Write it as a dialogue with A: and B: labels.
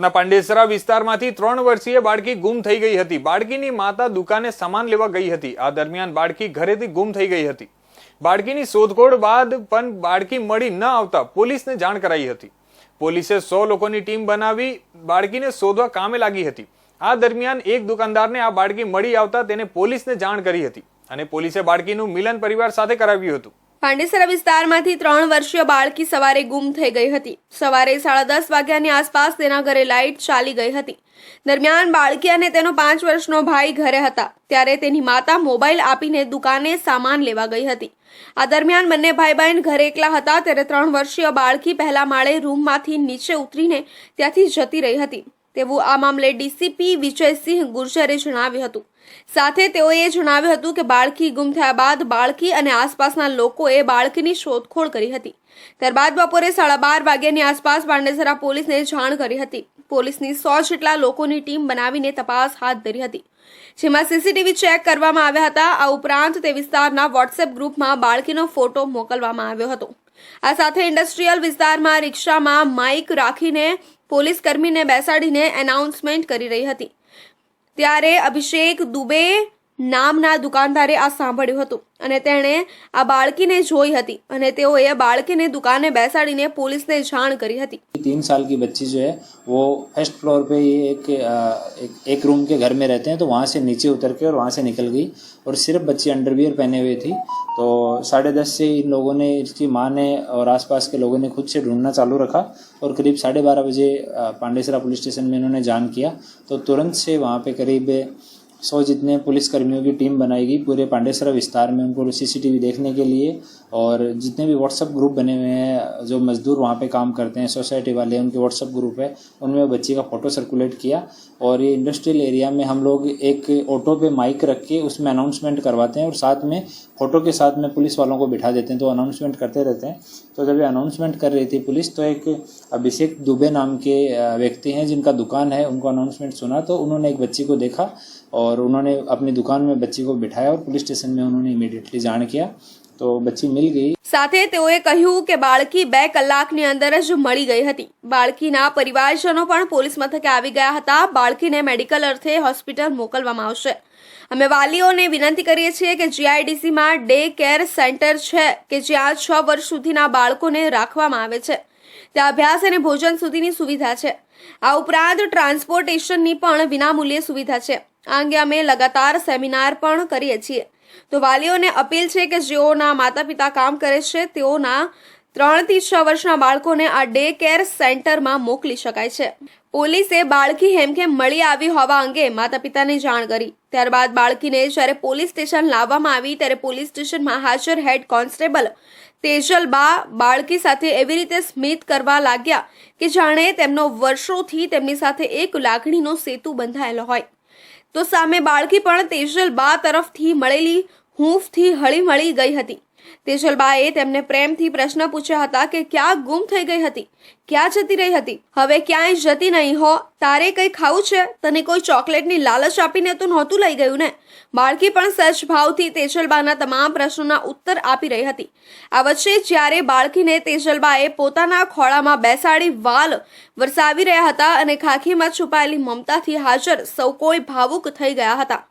A: સુરતના પાંડેસરા વિસ્તારમાંથી ત્રણ વર્ષીય બાળકી ગુમ થઈ ગઈ હતી. બાળકીની માતા દુકાને સામાન લેવા ગઈ હતી. આ દરમિયાન બાળકી ઘરેથી ગુમ થઈ ગઈ હતી. બાળકીની શોધખોળ બાદ પણ બાળકી મળી ન આવતા પોલીસને જાણ કરાઈ હતી. પોલીસે સો લોકોની ટીમ બનાવી બાળકીને શોધવા કામે લાગી હતી. આ દરમિયાન એક દુકાનદારને આ બાળકી મળી આવતા તેને પોલીસને જાણ કરી હતી અને પોલીસે બાળકીનું મિલન પરિવાર સાથે કરાવ્યું હતું.
B: પાંડેસરા વિસ્તારમાંથી ત્રણ વર્ષીય બાળકી સવારે ગુમ થઈ ગઈ હતી. સવારે સાડા દસ વાગ્યાની આસપાસ તેના ઘરે લાઇટ ચાલી ગઈ હતી. દરમિયાન બાળકી અને તેનો પાંચ વર્ષનો ભાઈ ઘરે હતા. ત્યારે તેની માતા મોબાઈલ આપીને દુકાને સામાન લેવા ગઈ હતી. આ દરમિયાન બંને ભાઈ બહેન ઘરે એકલા હતા, ત્યારે ત્રણ વર્ષીય બાળકી પહેલા માળે રૂમમાંથી નીચે ઉતરીને ત્યાંથી જતી રહી હતી. તેવું આ મામલે ડીસીપી વિજયસિંહ ગુર્જરે જણાવ્યું હતું. સાથે તેઓએ જણાવ્યું હતું કે બાળકી ગુમ થયા બાદ બાળકી અને આસપાસના લોકોએ બાળકીની શોધખોળ કરી હતી. ત્યારબાદ બપોરે સાડા બાર વાગ્યાની આસપાસ બાંડેસરા પોલીસને જાણ કરી હતી. પોલીસની સો જેટલા લોકોની ટીમ બનાવીને તપાસ હાથ ધરી હતી. જેમાં સીસીટીવી ચેક કરવામાં આવ્યા હતા. આ ઉપરાંત તે વિસ્તારના વોટ્સએપ ગ્રુપમાં બાળકીનો ફોટો મોકલવામાં આવ્યો હતો. આ સાથે ઇન્ડસ્ટ્રીયલ વિસ્તારમાં રિક્ષામાં માઇક રાખીને પોલીસ કર્મીને બેસાડીને એનાઉન્સમેન્ટ કરી રહી હતી. ત્યારે અભિષેક દુબે નામના દુકાનદારે આ સાંભળ્યું હતું અને તેણે આ બાળકીને જોઈ હતી અને તેઓએ બાળકીને દુકાને બેસાડીને પોલીસને જાણ કરી હતી
C: तीन साल की बच्ची जो है वो फर्स्ट फ्लोर पे ही एक, अ, एक एक रूम के घर में रहते हैं तो वहाँ से नीचे उतर के और वहाँ से निकल गई और सिर्फ बच्ची अंडरवियर पहने हुए थी तो साढ़े दस से इन लोगों ने इसकी माँ ने और आसपास के लोगों ने खुद से ढूंढना चालू रखा और करीब साढ़े बारह बजे अ, पांडेसरा पुलिस स्टेशन में इन्होंने जान किया तो तुरंत से वहाँ पे करीब सौ जितने पुलिसकर्मियों की टीम बनाई गई पूरे पांडेसरा विस्तार में उनको सीसीटीवी देखने के लिए और जितने भी व्हाट्सअप ग्रुप बने हुए हैं, जो मजदूर वहाँ पे काम करते हैं, सोसाइटी वाले, उनके व्हाट्सअप ग्रुप है, उनमें बच्ची का फ़ोटो सर्कुलेट किया और ये इंडस्ट्रियल एरिया में हम लोग एक ऑटो पे माइक रख के उसमें अनाउंसमेंट करवाते हैं और साथ में फ़ोटो के साथ में पुलिस वालों को बिठा देते हैं। तो अनाउंसमेंट करते रहते हैं। तो जब ये अनाउंसमेंट कर रही थी पुलिस तो एक अभिषेक दुबे नाम के व्यक्ति हैं जिनका दुकान है, उनको अनाउंसमेंट सुना तो उन्होंने एक बच्ची को देखा और उन्होंने अपनी दुकान में बच्ची को बिठाया और पुलिस स्टेशन में उन्होंने इमीडिएटली जान किया तो बच्ची मिल गई
B: સાથે તેઓએ કહ્યું કે બાળકી બે કલાકની અંદર જ મળી ગઈ હતી બાળકીના પરિવારજનો પણ પોલીસ મથકે આવી ગયા હતા બાળકીને મેડિકલ અર્થે હોસ્પિટલ મોકલવામાં આવશે અમે વાલીઓને વિનંતી કરીએ છીએ કે જીઆઈડીસીમાં ડે કેર સેન્ટર છે કે જ્યાં છ વર્ષ સુધીના બાળકોને રાખવામાં આવે છે ત્યાં અભ્યાસ અને ભોજન સુધીની સુવિધા છે આ ઉપરાંત ટ્રાન્સપોર્ટેશનની પણ વિનામૂલ્યે સુવિધા છે આ અંગે અમે લગાતાર સેમિનાર પણ કરીએ છીએ. તો વાલીઓને અપીલ છે કે જેઓના માતા પિતા કામ કરે છે તેઓના ત્રણથી છ વર્ષના બાળકોને આ ડે કેર સેન્ટરમાં મોકલી શકાય છે. પોલીસે બાળકી હેમખેમ મળી આવી હોવા અંગે માતા પિતાને જાણ કરી. ત્યારબાદ બાળકીને જ્યારે પોલીસ સ્ટેશન લાવવામાં આવી, ત્યારે પોલીસ સ્ટેશનમાં હાજર હેડ કોન્સ્ટેબલ તેજલ બા બાળકી સાથે એવી રીતે સ્મિત કરવા લાગ્યા કે જાણે તેમનો વર્ષોથી તેમની સાથે એક લાગણીનો સેતુ બંધાયેલો હોય. તો સામે બાળકી પણ તેજલબા તરફથી મળેલી હૂંફથી હળીમળી ગઈ હતી. તેજલબાએ તેમને પ્રેમથી પ્રશ્ન પૂછ્યા હતા કે ક્યાં ગુમ થઈ ગઈ હતી? ક્યાં જતી રહી હતી? હવે ક્યાંય જતી નહીં હો. તારે કંઈ ખાવું છે? તને કોઈ ચોકલેટની લાલચ આપીને તો નહોતું લઈ ગયું ને? બાળકી પણ સજ ભાવથી તેજલબાના તમામ પ્રશ્નોના ઉત્તર આપી રહી હતી. આ વચ્ચે જ્યારે બાળકીને તેજલબાએ પોતાના ખોળામાં બેસાડી વાલ વરસાવી રહ્યા હતા અને ખાખીમાં છુપાયેલી મમતાથી હાજર સૌ કોઈ ભાવુક થઈ ગયા હતા.